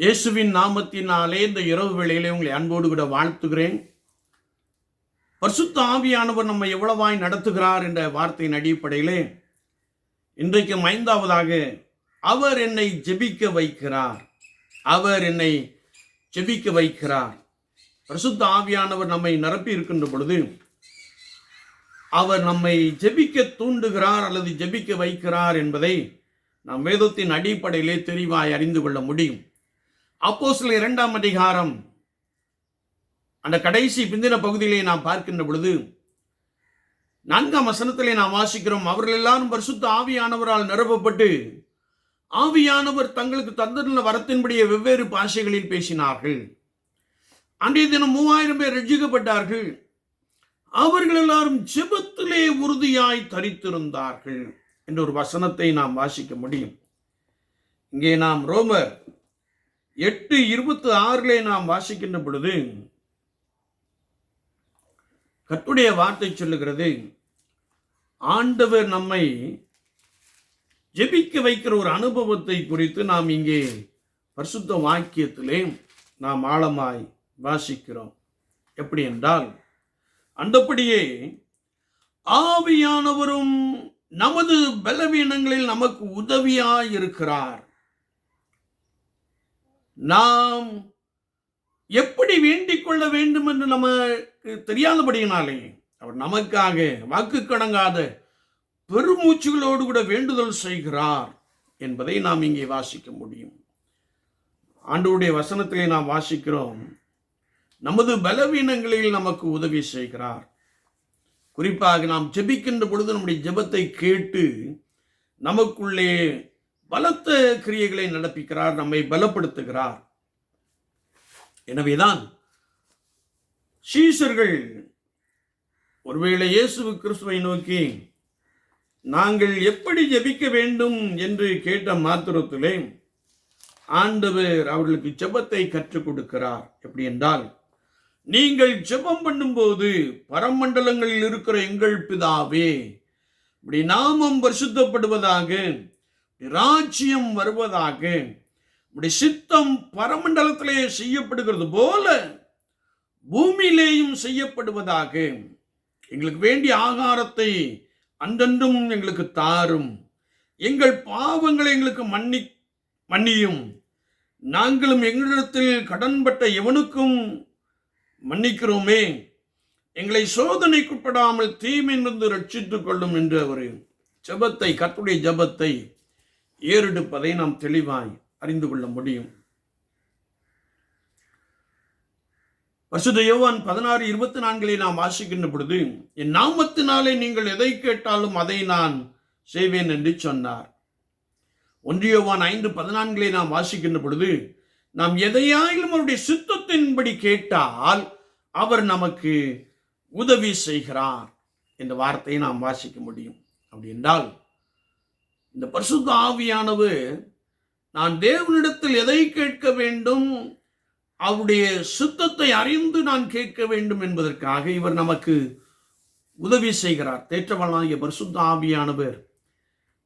இயேசுவின் நாமத்தினாலே இந்த இரவு வேளையிலே உங்களை அன்போடு கூட வாழ்த்துகிறேன். பரிசுத்த ஆவியானவர் நம்மை எவ்வளவாய் நடத்துகிறார் என்ற வார்த்தையின் அடிப்படையிலே இன்றைக்கு ஐந்தாவதாக அவர் என்னை ஜெபிக்க வைக்கிறார். அவர் என்னை ஜெபிக்க வைக்கிறார். பரிசுத்த ஆவியானவர் நம்மை நிரப்பி இருக்கின்ற பொழுது அவர் நம்மை ஜெபிக்க தூண்டுகிறார் அல்லது ஜெபிக்க வைக்கிறார் என்பதை நாம் வேதத்தின் அடிப்படையிலே தெளிவாய் அறிந்து கொள்ள முடியும். அப்போ இரண்டாம் அதிகாரம். அந்த கடைசி பிந்தின பகுதியிலே நாம் பார்க்கின்ற பொழுது நான்காம் வசனத்திலே நாம் வாசிக்கிறோம் அவர்கள் எல்லாரும் பரிசுத்த ஆவியானவரால் நிரப்பப்பட்டு ஆவியானவர் தங்களுக்கு தந்துள்ள வரத்தின்படியே வெவ்வேறு பாஷைகளில் பேசினார்கள். அன்றைய தினம் மூவாயிரம் பேர் ரட்சிக்கப்பட்டார்கள். அவர்கள் எல்லாரும் ஜெபத்திலே உறுதியாய் தரித்திருந்தார்கள் என்ற ஒரு வசனத்தை நாம் வாசிக்க முடியும். இங்கே நாம் ரோமர் எட்டு இருபத்தி ஆறிலே நாம் வாசிக்கின்ற பொழுது கத்துடைய வார்த்தை சொல்லுகிறது ஆண்டவர் நம்மை ஜெபிக்க வைக்கிற ஒரு அனுபவத்தை குறித்து நாம் இங்கே பரிசுத்த வாக்கியத்திலே நாம் ஆழமாய் வாசிக்கிறோம். எப்படி என்றால் அந்தப்படியே ஆவியானவரும் நமது பலவீனங்களில் நமக்கு உதவியாய் இருக்கிறார் நாம் எப்படி வேண்டிக் கொள்ள வேண்டும் என்று நமக்கு தெரியாதபடியினாலே அவர் நமக்காக வாக்கு கடங்காத பெருமூச்சுகளோடு கூட வேண்டுதல் செய்கிறார் என்பதை நாம் இங்கே வாசிக்க முடியும். ஆண்டவருடைய வசனத்திலே நாம் வாசிக்கிறோம். நமது பலவீனங்களில் நமக்கு உதவி செய்கிறார். குறிப்பாக நாம் ஜெபிக்கின்ற பொழுது நம்முடைய ஜெபத்தை கேட்டு நமக்குள்ளே பலத்த கிரியைகளை நடப்பிக்கிறார் நம்மை பலப்படுத்துகிறார். எனவேதான் சீசர்கள் ஒருவேளை இயேசு கிறிஸ்துவை நோக்கி நாங்கள் எப்படி ஜபிக்க வேண்டும்? என்று கேட்ட மாத்திரத்திலே ஆண்டவர் அவர்களுக்கு ஜெபத்தை கற்றுக் கொடுக்கிறார். எப்படி என்றால் நீங்கள் ஜெபம் பண்ணும்போது பரமண்டலங்களில் இருக்கிற எங்கள் பிதாவே இப்படி நாமம் பரிசுத்தப்படுவதாக ராஜ்யம் வருவதாக இப்படி சித்தம் பரமண்டலத்திலே செய்யப்படுகிறது போல பூமியிலேயும் செய்யப்படுவதாக எங்களுக்கு வேண்டிய ஆகாரத்தை அன்றன்றும் எங்களுக்கு தாரும். எங்கள் பாவங்களை எங்களுக்கு மன்னி மன்னியும். நாங்களும் எங்களிடத்தில் கடன்பட்ட எவனுக்கும் மன்னிக்கிறோமே. எங்களை சோதனைக்குட்படாமல் தீமையிலிருந்து ரட்சித்துக் கொள்ளும் என்று அவர் ஜபத்தை கத்துடைய ஜபத்தை ஏறெடுப்பதை நாம் தெளிவாய் அறிந்து கொள்ள முடியும். பசுத யோவான் பதினாறு இருபத்தி நான்கிலே நாம் வாசிக்கின்ற பொழுது என் நாமத்தினாலே நீங்கள் எதை கேட்டாலும் அதை நான் செய்வேன் என்று சொன்னார். ஒன்றியோவான் ஐந்து பதினான்கிலே நாம் வாசிக்கின்ற பொழுது நாம் எதையாயிலும் அவருடைய சித்தத்தின்படி கேட்டால் அவர் நமக்கு உதவி செய்கிறார் என்ற வார்த்தையை நாம் வாசிக்க முடியும். அப்படி என்றால் இந்த பரிசுத்த ஆவியானவர் நான் தேவனிடத்தில் எதை கேட்க வேண்டும்? அவருடைய சுத்தத்தை அறிந்து நான் கேட்க வேண்டும் என்பதற்காக இவர் நமக்கு உதவி செய்கிறார். தேற்றவளாகிய பரிசுத்த ஆவியானவர்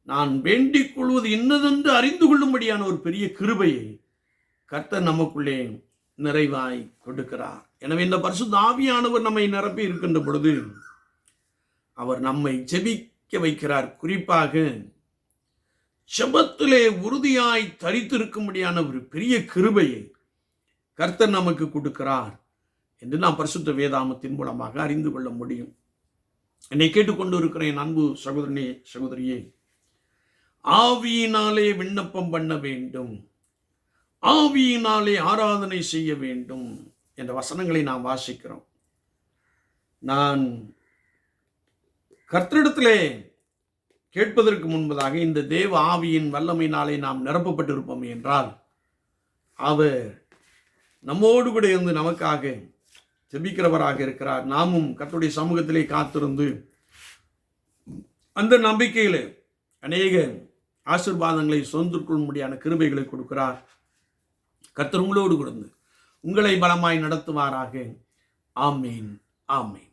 நான் வேண்டிக் கொள்வது இன்னதென்று அறிந்து கொள்ளும்படியான ஒரு பெரிய கிருபையை கர்த்தர் நமக்குள்ளே நிறைவாய் கொடுக்கிறார். எனவே இந்த பரிசுத்த ஆவியானவர் நம்மை நிரப்பி இருக்கின்ற பொழுது அவர் நம்மை ஜெபிக்க வைக்கிறார். குறிப்பாக ஜபத்திலே உறுதியாய் தரித்திருக்கும்படியான ஒரு பெரிய கிருபையை கர்த்தர் நமக்கு கொடுக்கிறார் என்று நாம் பரிசுத்த வேதாமத்தின் மூலமாக அறிந்து கொள்ள முடியும். என்னை கேட்டுக்கொண்டு இருக்கிறேன் அன்பு சகோதரனே சகோதரியே ஆவியினாலே விண்ணப்பம் பண்ண வேண்டும். ஆவியினாலே ஆராதனை செய்ய வேண்டும் என்ற வசனங்களை நாம் வாசிக்கிறோம். நான் கர்த்தரிடத்திலே கேட்பதற்கு முன்பதாக இந்த தேவ ஆவியின் வல்லமையினாலே நாம் நிரப்பப்பட்டிருப்போம் என்றால் அவர் நம்மோடு கூட இருந்து நமக்காக ஜெபிக்கிறவராக இருக்கிறார். நாமும் கத்துடைய சமூகத்திலே காத்திருந்து அந்த நம்பிக்கையில் அநேக ஆசிர்வாதங்களை சொந்திற்கொள்ளும்படியான கிருபைகளை கொடுக்கிறார். கர்த்தர் உங்களோடு கொடுந்து உங்களை பலமாய் நடத்துவாராக. ஆமீன். ஆமீன்.